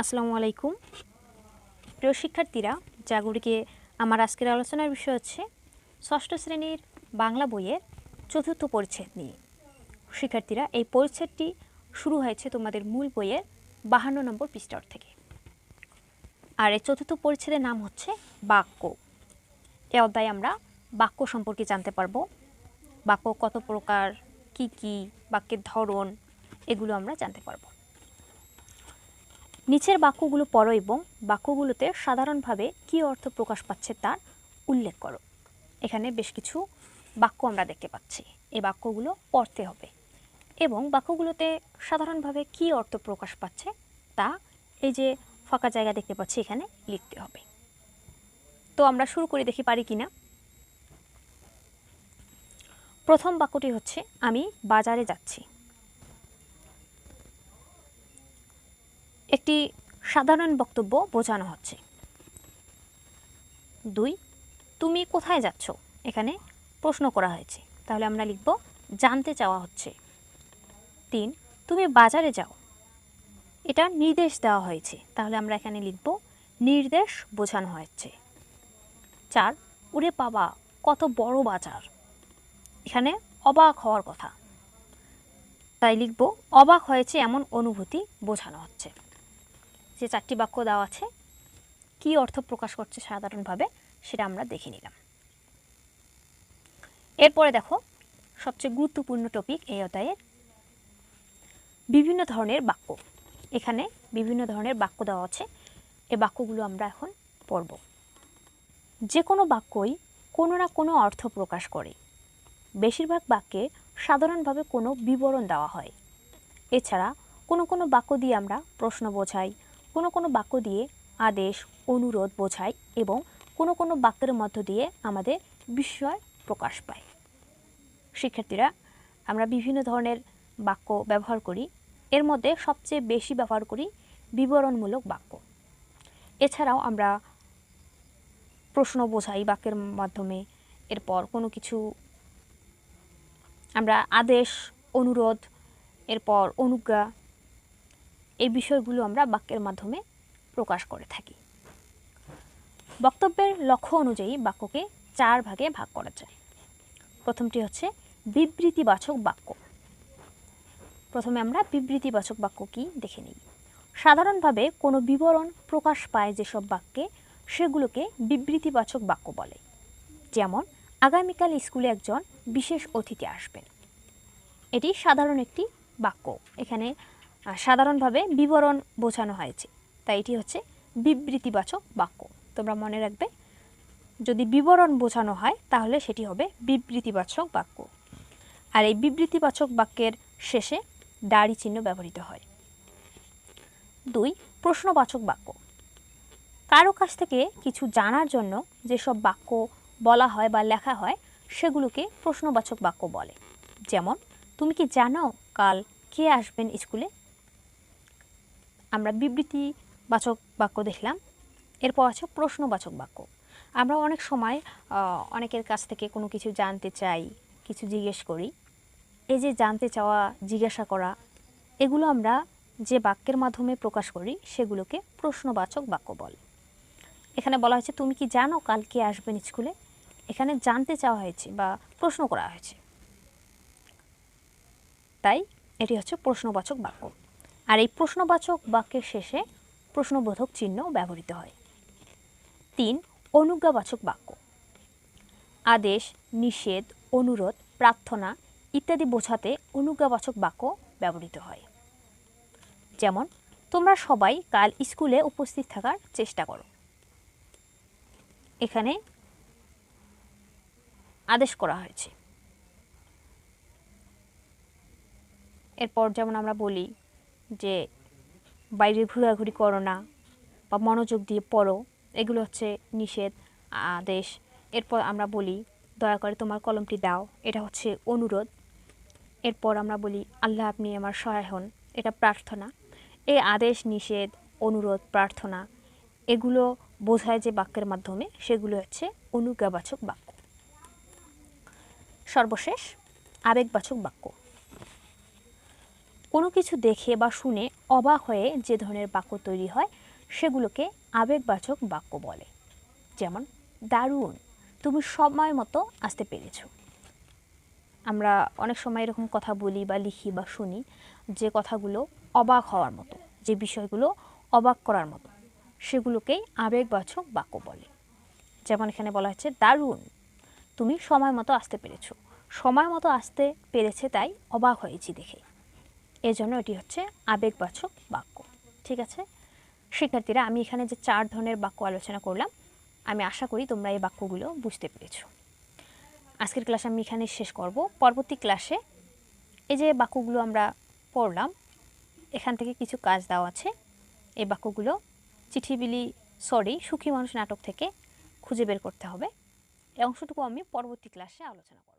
আসসালামু আলাইকুম। প্রিয় শিক্ষার্থীরা, জাগুরিকে আমার আজকের আলোচনার বিষয় হচ্ছে ষষ্ঠ শ্রেণির বাংলা বইয়ের চতুর্থ পরিচ্ছেদ নিয়ে। শিক্ষার্থীরা, এই পরিচ্ছেদটি শুরু হয়েছে তোমাদের মূল বইয়ের বাহান্ন নম্বর পৃষ্ঠার থেকে। আর এই চতুর্থ পরিচ্ছেদের নাম হচ্ছে বাক্য। এ অধ্যায়ে আমরা বাক্য সম্পর্কে জানতে পারব। বাক্য কত প্রকার, কি কি, বাক্যের ধরন, এগুলো আমরা জানতে পারব। নিচের বাক্যগুলো পড়ো এবং বাক্যগুলোতে সাধারণভাবে কী অর্থ প্রকাশ পাচ্ছে তার উল্লেখ করো। এখানে বেশ কিছু বাক্য আমরা দেখতে পাচ্ছি। এই বাক্যগুলো পড়তে হবে এবং বাক্যগুলোতে সাধারণভাবে কী অর্থ প্রকাশ পাচ্ছে তা এই যে ফাঁকা জায়গা দেখতে পাচ্ছি এখানে লিখতে হবে। তো আমরা শুরু করে দেখি পারি কিনা। প্রথম বাক্যটি হচ্ছে, আমি বাজারে যাচ্ছি। একটি সাধারণ বক্তব্য বোঝানো হচ্ছে। দুই, তুমি কোথায় যাচ্ছ? এখানে প্রশ্ন করা হয়েছে। তাহলে আমরা লিখব, জানতে চাওয়া হচ্ছে। তিন, তুমি বাজারে যাও। এটা নির্দেশ দেওয়া হয়েছে। তাহলে আমরা এখানে লিখব, নির্দেশ বোঝানো হয়েছে। চার ওরে বাবা, কত বড় বাজার। এখানে অবাক হওয়ার কথা। তাই লিখব, অবাক হয়েছে এমন অনুভূতি বোঝানো হচ্ছে। যে চারটি বাক্য দেওয়া আছে, কি অর্থ প্রকাশ করছে সাধারণভাবে সেটা আমরা দেখে নিলাম। এরপরে দেখো, সবচেয়ে গুরুত্বপূর্ণ টপিক এই অধ্যায়ের বিভিন্ন ধরনের বাক্য। এখানে বিভিন্ন ধরনের বাক্য দেওয়া আছে, এ বাক্যগুলো আমরা এখন পড়ব। যে কোনো বাক্যই কোনো না কোনো অর্থ প্রকাশ করে। বেশিরভাগ বাক্যে সাধারণভাবে কোনো বিবরণ দেওয়া হয়। এছাড়া কোনো কোনো বাক্য দিয়ে আমরা প্রশ্ন বোঝাই কোনো কোনো বাক্য দিয়ে আদেশ, অনুরোধ বোঝায় এবং কোনো কোনো বাক্যের মধ্য দিয়ে আমাদের বিস্ময় প্রকাশ পায়। শিক্ষার্থীরা, আমরা বিভিন্ন ধরনের বাক্য ব্যবহার করি। এর মধ্যে সবচেয়ে বেশি ব্যবহার করি বিবরণমূলক বাক্য। এছাড়াও আমরা প্রশ্ন বোঝাই বাক্যের মাধ্যমে। এরপর কোনো কিছু আমরা আদেশ, অনুরোধ, এরপর অনুজ্ঞা এই বিষয়গুলো আমরা বাক্যের মাধ্যমে প্রকাশ করে থাকি। বক্তব্যের লক্ষ্য অনুযায়ী বাক্যকে চার ভাগে ভাগ করা যায়। প্রথমটি হচ্ছে বিবৃতিবাচক বাক্য। প্রথমে আমরা বিবৃতিবাচক বাক্য কি দেখে নিই। সাধারণভাবে কোনো বিবরণ প্রকাশ পায় যেসব বাক্যে সেগুলোকে বিবৃতিবাচক বাক্য বলে। যেমন, আগামীকাল স্কুলে একজন বিশেষ অতিথি আসবেন। এটি সাধারণ একটি বাক্য। এখানে সাধারণভাবে বিবরণ বোঝানো হয়েছে। তাই এটি হচ্ছে বিবৃতিবাচক বাক্য। তোমরা মনে রাখবে, যদি বিবরণ বোঝানো হয়, তাহলে সেটি হবে বিবৃতিবাচক বাক্য। আর এই বিবৃতিবাচক বাক্যের শেষে দাড়ি চিহ্ন ব্যবহৃত হয়। দুই, প্রশ্নবাচক বাক্য। কারও কাছ থেকে কিছু জানার জন্য যেসব বাক্য বলা হয় বা লেখা হয়, সেগুলোকে প্রশ্নবাচক বাক্য বলে। যেমন, তুমি কি জানো কাল কে আসবেন স্কুলে? আমরা বিবৃতিবাচক বাক্য দেখলাম। এরপর আছে প্রশ্নবাচক বাক্য। আমরা অনেক সময় অনেকের কাছ থেকে কোনো কিছু জানতে চাই, কিছু জিজ্ঞেস করি। এই যে জানতে চাওয়া, জিজ্ঞাসা করা, এগুলো আমরা যে বাক্যের মাধ্যমে প্রকাশ করি, সেগুলোকে প্রশ্নবাচক বাক্য বলে। এখানে বলা হয়েছে, তুমি কি জানো কালকে আসবেন স্কুলে? এখানে জানতে চাওয়া হয়েছে বা প্রশ্ন করা হয়েছে। তাই এটি হচ্ছে প্রশ্নবাচক বাক্য। আর এই প্রশ্নবাচক বাক্যের শেষে প্রশ্নবোধক চিহ্ন ব্যবহৃত হয়। তিন, অনুজ্ঞাবাচক বাক্য। আদেশ, নিষেধ, অনুরোধ, প্রার্থনা ইত্যাদি বোঝাতে অনুজ্ঞাবাচক বাক্য ব্যবহৃত হয়। যেমন, তোমরা সবাই কাল স্কুলে উপস্থিত থাকার চেষ্টা করো। এখানে আদেশ করা হয়েছে। এরপর যেমন আমরা বলি যে বাইরে ঘোরাঘুরি করো না বা মনোযোগ দিয়ে পড়ো, এগুলো হচ্ছে নিষেধ আদেশ। এরপর আমরা বলি, দয়া করে তোমার কলমটি দাও। এটা হচ্ছে অনুরোধ। এরপর আমরা বলি, আল্লাহ আপনি আমার সহায় হন। এটা প্রার্থনা। এই আদেশ, নিষেধ, অনুরোধ, প্রার্থনা, এগুলো বোঝায় যে বাক্যের মাধ্যমে, সেগুলো হচ্ছে অনুজ্ঞাবাচক বাক্য। সর্বশেষ, আবেগবাচক বাক্য। কোনো কিছু দেখে বা শুনে অবাক হয়ে যে ধরনের বাক্য তৈরি হয়, সেগুলোকে আবেগবাচক বাক্য বলে। যেমন, দারুণ, তুমি সময় মতো আসতে পেরেছ। আমরা অনেক সময় এরকম কথা বলি বা লিখি বা শুনি যে কথাগুলো অবাক হওয়ার মতো, যে বিষয়গুলো অবাক করার মতো সেগুলোকেই আবেগবাচক বাক্য বলে। যেমন এখানে বলা হচ্ছে, দারুণ, তুমি সময় মতো আসতে পেরেছ। সময় মতো আসতে পেরেছে তাই অবাক হয়েছি দেখে। এজন্য এটি হচ্ছে আবেগবাচক বাক্য। ঠিক আছে? শিক্ষার্থীরা, আমি এখানে যে চার ধরনের বাক্য আলোচনা করলাম, আমি আশা করি তোমরা এই বাক্যগুলো বুঝতে পেরেছ। আজকের ক্লাস আমি এখানে শেষ করব। পরবর্তী ক্লাসে এই যে বাক্যগুলো আমরা পড়লাম, এখান থেকে কিছু কাজ দেওয়া আছে। এই বাক্যগুলো চিঠিবিলি সরি, সুখী মানুষ নাটক থেকে খুঁজে বের করতে হবে। এই অংশটুকু আমি পরবর্তী ক্লাসে আলোচনা করব।